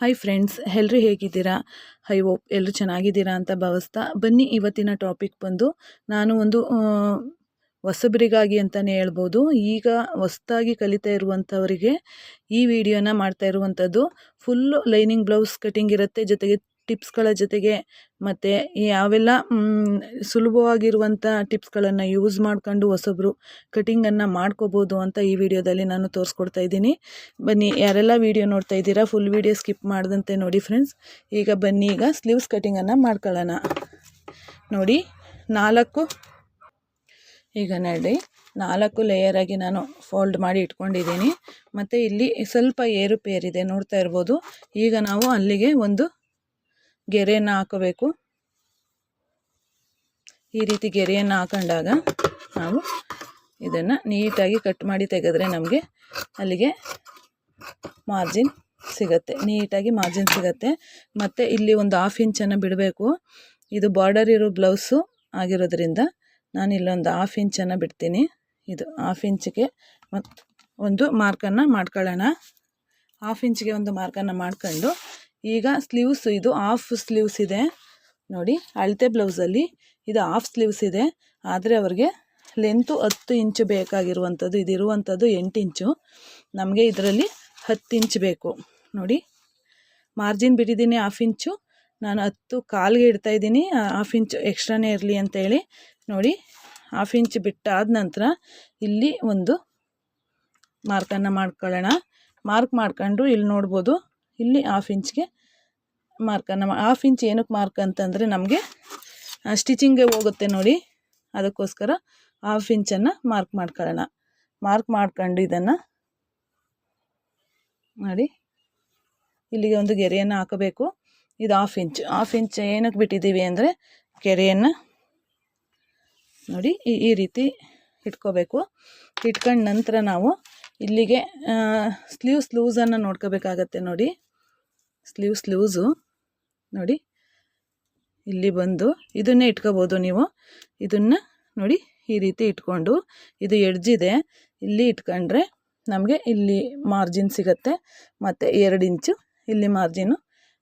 Hi friends ಎಲ್ಲರೂ ಹೇಗಿದ್ದೀರಾ? High ಓಪ್ ಎಲ್ಲರೂ ಚೆನ್ನಾಗಿದ್ದೀರಾ? ಅಂತ ಭಾವಿಸ್ತಾ ಬನ್ನಿ, ಇವತ್ತಿನ ಟಾಪಿಕ್ ಬಂದು. ನಾನು ಒಂದು ಹೊಸಬರಿಗಾಗಿ ಅಂತಲೇ ಹೇಳ್ಬೋದು. ಈಗ ಹೊಸ್ದಾಗಿ ಕಲಿತಾ ಇರುವಂಥವರಿಗೆ ಈ ವಿಡಿಯೋನ ಮಾಡ್ತಾ ಇರುವಂಥದ್ದು. ಫುಲ್ಲು ಲೈನಿಂಗ್ ಬ್ಲೌಸ್ ಕಟಿಂಗ್ ಇರುತ್ತೆ, ಜೊತೆಗೆ ಟಿಪ್ಸ್ಗಳ ಜೊತೆಗೆ ಮತ್ತು ಯಾವೆಲ್ಲ ಸುಲಭವಾಗಿರುವಂಥ ಟಿಪ್ಸ್ಗಳನ್ನು ಯೂಸ್ ಮಾಡ್ಕೊಂಡು ಹೊಸಬ್ರು ಕಟಿಂಗನ್ನು ಮಾಡ್ಕೋಬೋದು ಅಂತ ಈ ವಿಡಿಯೋದಲ್ಲಿ ನಾನು ತೋರಿಸ್ಕೊಡ್ತಾ ಇದ್ದೀನಿ. ಬನ್ನಿ, ಯಾರೆಲ್ಲ ವಿಡಿಯೋ ನೋಡ್ತಾ ಇದ್ದೀರಾ, ಫುಲ್ ವಿಡಿಯೋ ಸ್ಕಿಪ್ ಮಾಡದಂತೆ ನೋಡಿ ಫ್ರೆಂಡ್ಸ್. ಈಗ ಬನ್ನಿ, ಈಗ ಸ್ಲೀವ್ಸ್ ಕಟಿಂಗನ್ನು ಮಾಡ್ಕೊಳ್ಳೋಣ. ನೋಡಿ, ನಾಲ್ಕು, ಈಗ ನೋಡಿ, ನಾಲ್ಕು ಲೇಯರಾಗಿ ನಾನು ಫೋಲ್ಡ್ ಮಾಡಿ ಇಟ್ಕೊಂಡಿದ್ದೀನಿ. ಮತ್ತು ಇಲ್ಲಿ ಸ್ವಲ್ಪ ಏರುಪೇರಿದೆ, ನೋಡ್ತಾ ಇರ್ಬೋದು. ಈಗ ನಾವು ಅಲ್ಲಿಗೆ ಒಂದು ಗೆರೆಯನ್ನು ಹಾಕಬೇಕು. ಈ ರೀತಿ ಗೆರೆಯನ್ನು ಹಾಕೊಂಡಾಗ ನಾವು ಇದನ್ನು ನೀಟಾಗಿ ಕಟ್ ಮಾಡಿ ತೆಗೆದ್ರೆ ನಮಗೆ ಅಲ್ಲಿಗೆ ಮಾರ್ಜಿನ್ ಸಿಗತ್ತೆ. ನೀಟಾಗಿ ಮಾರ್ಜಿನ್ ಸಿಗತ್ತೆ. ಮತ್ತು ಇಲ್ಲಿ ಒಂದು ಹಾಫ್ ಇಂಚನ್ನು ಬಿಡಬೇಕು. ಇದು ಬಾರ್ಡರ್ ಇರೋ ಬ್ಲೌಸು ಆಗಿರೋದ್ರಿಂದ ನಾನು ಇಲ್ಲೊಂದು ಹಾಫ್ ಇಂಚನ್ನು ಬಿಡ್ತೀನಿ. ಇದು ಹಾಫ್ ಇಂಚಿಗೆ ಮತ್ತು ಒಂದು ಮಾರ್ಕನ್ನು ಮಾಡ್ಕೊಳ್ಳೋಣ. ಹಾಫ್ ಇಂಚಿಗೆ ಒಂದು ಮಾರ್ಕನ್ನು ಮಾಡ್ಕೊಂಡು ಈಗ ಸ್ಲೀವ್ಸ್ ಇದು ಹಾಫ್ ಸ್ಲೀವ್ಸ್ ಇದೆ. ನೋಡಿ, ಅಳತೆ ಬ್ಲೌಸಲ್ಲಿ ಇದು ಹಾಫ್ ಸ್ಲೀವ್ಸ್ ಇದೆ. ಆದರೆ ಅವ್ರಿಗೆ ಲೆಂತು ಹತ್ತು ಇಂಚು ಬೇಕಾಗಿರುವಂಥದ್ದು, ಇದಿರುವಂಥದ್ದು ಎಂಟು ಇಂಚು ನಮಗೆ ಇದರಲ್ಲಿ ಹತ್ತು ಇಂಚ್ ಬೇಕು. ನೋಡಿ ಮಾರ್ಜಿನ್ ಬಿಟ್ಟಿದ್ದೀನಿ ಹಾಫ್ ಇಂಚು ನಾನು ಹತ್ತು ಕಾಲಿಗೆ ಇಡ್ತಾ ಇದ್ದೀನಿ ಹಾಫ್ ಇಂಚು ಎಕ್ಸ್ಟ್ರಾನೇ ಇರಲಿ ಅಂತೇಳಿ. ನೋಡಿ ಹಾಫ್ ಇಂಚ್ ಬಿಟ್ಟಾದ ನಂತರ ಇಲ್ಲಿ ಒಂದು ಮಾರ್ಕನ್ನು ಮಾಡ್ಕೊಳ್ಳೋಣ. ಮಾರ್ಕ್ ಮಾಡ್ಕೊಂಡು ಇಲ್ಲಿ ನೋಡ್ಬೋದು. ಇಲ್ಲಿ ಹಾಫ್ ಇಂಚ್ಗೆ ನಮ್ಮ ಹಾಫ್ ಇಂಚ್ ಏನಕ್ಕೆ ಮಾರ್ಕ್ ಅಂತಂದರೆ ನಮಗೆ ಸ್ಟಿಚಿಂಗ್ಗೆ ಹೋಗುತ್ತೆ ನೋಡಿ. ಅದಕ್ಕೋಸ್ಕರ ಹಾಫ್ ಇಂಚನ್ನು ಮಾರ್ಕ್ ಮಾಡ್ಕೊಳ್ಳೋಣ. ಮಾರ್ಕ್ ಮಾಡ್ಕೊಂಡು ಇದನ್ನು ನೋಡಿ ಇಲ್ಲಿಗೆ ಒಂದು ಗೆರೆಯನ್ನು ಹಾಕಬೇಕು. ಇದು ಹಾಫ್ ಇಂಚ್. ಹಾಫ್ ಇಂಚ್ ಏನಕ್ಕೆ ಬಿಟ್ಟಿದ್ದೀವಿ ಅಂದರೆ ಕೆರೆಯನ್ನು ನೋಡಿ ಈ ರೀತಿ ಇಟ್ಕೋಬೇಕು. ಇಟ್ಕೊಂಡ ನಂತರ ನಾವು ಇಲ್ಲಿಗೆ ಸ್ಲೀವ್ಸ್ ಲೂಸನ್ನು ನೋಡ್ಕೋಬೇಕಾಗತ್ತೆ ನೋಡಿ. Sleeves loose. ನೋಡಿ, ಇಲ್ಲಿ ಬಂದು ಇದನ್ನೇ ಇಟ್ಕೋಬೋದು ನೀವು. ಇದನ್ನು ನೋಡಿ ಈ ರೀತಿ ಇಟ್ಕೊಂಡು ಇದು ಎಡ್ಜಿದೆ ಇಲ್ಲಿ ಇಟ್ಕೊಂಡ್ರೆ ನಮಗೆ ಇಲ್ಲಿ ಮಾರ್ಜಿನ್ ಸಿಗತ್ತೆ. ಮತ್ತು ಎರಡು ಇಂಚು ಇಲ್ಲಿ ಮಾರ್ಜಿನು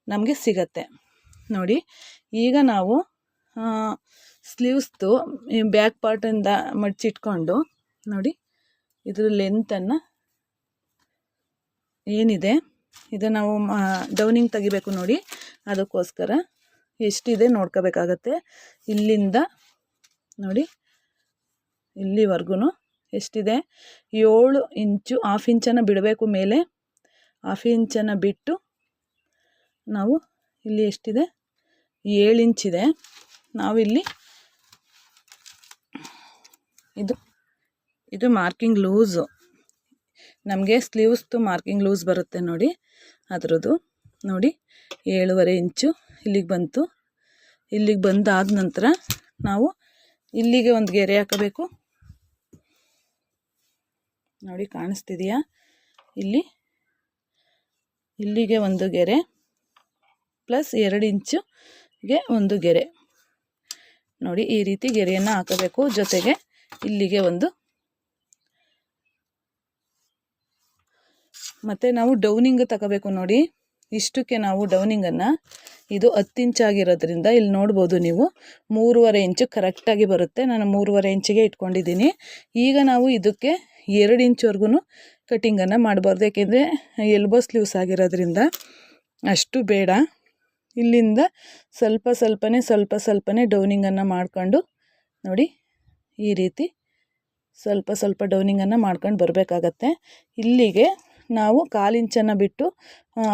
ನಮಗೆ ಸಿಗತ್ತೆ. ನೋಡಿ, ಈಗ ನಾವು ಸ್ಲೀವ್ಸ್ದು ಬ್ಯಾಕ್ ಪಾರ್ಟಿಂದ ಮಡಚಿಟ್ಕೊಂಡು, ನೋಡಿ, ಇದ್ರ ಲೆಂತನ್ನು ಏನಿದೆ? ಇದು ನಾವು ಡೌನಿಂಗ್ ತೆಗಿಬೇಕು ನೋಡಿ. ಅದಕ್ಕೋಸ್ಕರ ಎಷ್ಟಿದೆ ನೋಡ್ಕೋಬೇಕಾಗತ್ತೆ. ಇಲ್ಲಿಂದ ನೋಡಿ ಇಲ್ಲಿವರೆಗೂ ಎಷ್ಟಿದೆ? ಏಳು ಇಂಚು ಹಾಫ್ ಇಂಚನ್ನು ಬಿಡಬೇಕು ಮೇಲೆ. ಹಾಫ್ ಇಂಚನ್ನು ಬಿಟ್ಟು ನಾವು ಇಲ್ಲಿ ಎಷ್ಟಿದೆ? ಏಳು ಇಂಚಿದೆ. ನಾವಿಲ್ಲಿ ಇದು ಇದು ಮಾರ್ಕಿಂಗ್ ಲೂಸು ನಮಗೆ ಸ್ಲೀವ್ಸ್ದು ಮಾರ್ಕಿಂಗ್ ಲೂಸ್ ಬರುತ್ತೆ ನೋಡಿ. ಅದರದ್ದು ನೋಡಿ ಏಳುವರೆ ಇಂಚು ಇಲ್ಲಿಗೆ ಬಂತು. ಇಲ್ಲಿಗೆ ಬಂದಾದ ನಂತರ ನಾವು ಇಲ್ಲಿಗೆ ಒಂದು ಗೆರೆ ಹಾಕಬೇಕು. ನೋಡಿ ಕಾಣಿಸ್ತಿದೆಯಾ? ಇಲ್ಲಿ ಇಲ್ಲಿಗೆ ಒಂದು ಗೆರೆ ಪ್ಲಸ್ ಎರಡು ಇಂಚುಗೆ ಒಂದು ಗೆರೆ. ನೋಡಿ ಈ ರೀತಿ ಗೆರೆಯನ್ನು ಹಾಕಬೇಕು. ಜೊತೆಗೆ ಇಲ್ಲಿಗೆ ಒಂದು ಮತ್ತು ನಾವು ಡೌನಿಂಗ್ ತಗೋಬೇಕು ನೋಡಿ. ಇಷ್ಟಕ್ಕೆ ನಾವು ಡೌನಿಂಗನ್ನು. ಇದು ಹತ್ತು ಇಂಚಾಗಿರೋದ್ರಿಂದ ಇಲ್ಲಿ ನೋಡ್ಬೋದು ನೀವು. ಮೂರುವರೆ ಇಂಚು ಕರೆಕ್ಟಾಗಿ ಬರುತ್ತೆ. ನಾನು ಮೂರುವರೆ ಇಂಚಿಗೆ ಇಟ್ಕೊಂಡಿದ್ದೀನಿ. ಈಗ ನಾವು ಇದಕ್ಕೆ ಎರಡು ಇಂಚ್ವರೆಗೂ ಕಟ್ಟಿಂಗನ್ನು ಮಾಡಬಾರ್ದು. ಯಾಕೆಂದರೆ ಎಲ್ಬೋ ಸ್ಲೀವ್ಸ್ ಆಗಿರೋದ್ರಿಂದ ಅಷ್ಟು ಬೇಡ. ಇಲ್ಲಿಂದ ಸ್ವಲ್ಪ ಸ್ವಲ್ಪನೇ ಸ್ವಲ್ಪ ಸ್ವಲ್ಪನೇ ಡೌನಿಂಗನ್ನು ಮಾಡಿಕೊಂಡು ನೋಡಿ, ಈ ರೀತಿ ಸ್ವಲ್ಪ ಸ್ವಲ್ಪ ಡೌನಿಂಗನ್ನು ಮಾಡ್ಕೊಂಡು ಬರಬೇಕಾಗತ್ತೆ. ಇಲ್ಲಿಗೆ ನಾವು ಕಾಲು ಇಂಚನ್ನು ಬಿಟ್ಟು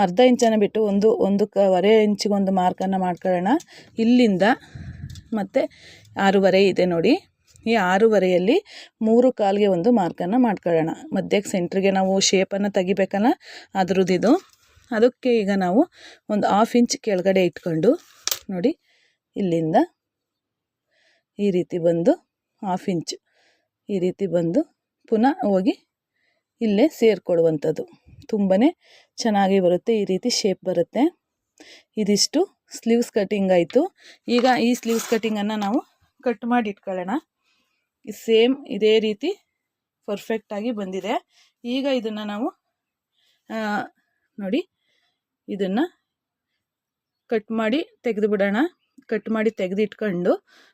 ಅರ್ಧ ಇಂಚನ್ನು ಬಿಟ್ಟು ಒಂದು ಒಂದು ಕವರೆ ಇಂಚಿಗೊಂದು ಮಾರ್ಕನ್ನು ಮಾಡ್ಕೊಳ್ಳೋಣ. ಇಲ್ಲಿಂದ ಮತ್ತು ಆರೂವರೆ ಇದೆ ನೋಡಿ. ಈ ಆರೂವರೆಯಲ್ಲಿ ಮೂರು ಕಾಲಿಗೆ ಒಂದು ಮಾರ್ಕನ್ನು ಮಾಡ್ಕೊಳ್ಳೋಣ. ಮಧ್ಯಕ್ಕೆ ಸೆಂಟ್ರಿಗೆ ನಾವು ಶೇಪನ್ನು ತೆಗಿಬೇಕಲ್ಲ ಇದು. ಅದಕ್ಕೆ ಈಗ ನಾವು ಒಂದು ಹಾಫ್ ಇಂಚ್ ಕೆಳಗಡೆ ಇಟ್ಕೊಂಡು ನೋಡಿ, ಇಲ್ಲಿಂದ ಈ ರೀತಿ ಬಂದು ಹಾಫ್ ಇಂಚ್ ಈ ರೀತಿ ಬಂದು ಪುನಃ ಹೋಗಿ ಇಲ್ಲೇ ಸೇರಿಕೊಡುವಂಥದ್ದು. ತುಂಬಾ ಚೆನ್ನಾಗಿ ಬರುತ್ತೆ, ಈ ರೀತಿ ಶೇಪ್ ಬರುತ್ತೆ. ಇದಿಷ್ಟು ಸ್ಲೀವ್ಸ್ ಕಟ್ಟಿಂಗ್ ಆಯಿತು. ಈಗ ಈ ಸ್ಲೀವ್ಸ್ ಕಟ್ಟಿಂಗನ್ನು ನಾವು ಕಟ್ ಮಾಡಿ ಇಟ್ಕೊಳ್ಳೋಣ ಸೇಮ್ ಇದೇ ರೀತಿ ಪರ್ಫೆಕ್ಟಾಗಿ ಬಂದಿದೆ. ಈಗ ಇದನ್ನು ನಾವು ನೋಡಿ, ಇದನ್ನು ಕಟ್ ಮಾಡಿ ತೆಗೆದು ಬಿಡೋಣ ಕಟ್ ಮಾಡಿ ತೆಗೆದಿಟ್ಕೊಂಡು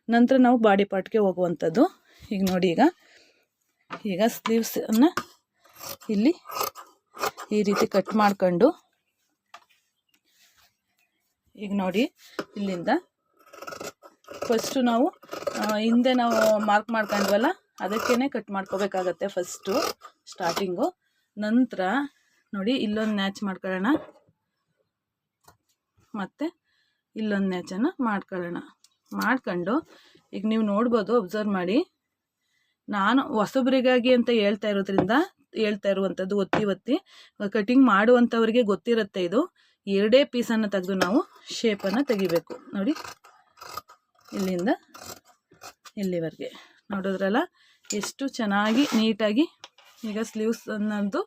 ನಂತರ ನಾವು ಬಾಡಿ ಪಾರ್ಟ್ಗೆ ಹೋಗುವಂಥದ್ದು. ಈಗ ನೋಡಿ ಈಗ ಈಗ ಸ್ಲೀವ್ಸನ್ನು ಇಲ್ಲಿ ಈ ರೀತಿ ಕಟ್ ಮಾಡ್ಕೊಂಡು ಈಗ ನೋಡಿ ಇಲ್ಲಿಂದ. ಫಸ್ಟು ನಾವು ಹಿಂದೆ ನಾವು ಮಾರ್ಕ್ ಮಾಡ್ಕೊಂಡ್ವಲ್ಲ ಅದಕ್ಕೇ ಕಟ್ ಮಾಡ್ಕೋಬೇಕಾಗತ್ತೆ ಫಸ್ಟು ಸ್ಟಾರ್ಟಿಂಗು ನಂತರ ನೋಡಿ ಇಲ್ಲೊಂದು ನ್ಯಾಚ್ ಮಾಡ್ಕೊಳ್ಳೋಣ. ಮತ್ತು ಇಲ್ಲೊಂದು ನ್ಯಾಚನ್ನು ಮಾಡ್ಕೊಳ್ಳೋಣ. ಮಾಡ್ಕೊಂಡು ಈಗ ನೀವು ನೋಡ್ಬೋದು ಅಬ್ಸರ್ವ್ ಮಾಡಿ. ನಾನು ಹೊಸಬ್ರಿಗಾಗಿ ಅಂತ ಹೇಳ್ತಾ ಇರೋದ್ರಿಂದ ಹೇಳ್ತಾ ಇರುವಂಥದ್ದು ಒತ್ತಿ ಒತ್ತಿ ಕಟಿಂಗ್ ಮಾಡುವಂಥವ್ರಿಗೆ ಗೊತ್ತಿರುತ್ತೆ ಇದು. ಎರಡೇ ಪೀಸನ್ನು ತೆಗೆದು ನಾವು ಶೇಪನ್ನು ತೆಗಿಬೇಕು. ನೋಡಿ, ಇಲ್ಲಿಂದ ಇಲ್ಲಿವರೆಗೆ. ನೋಡಿದ್ರಲ್ಲ, ಎಷ್ಟು ಚೆನ್ನಾಗಿ ನೀಟಾಗಿ ಈಗ ಸ್ಲೀವ್ಸ್ ಅನ್ನೋದು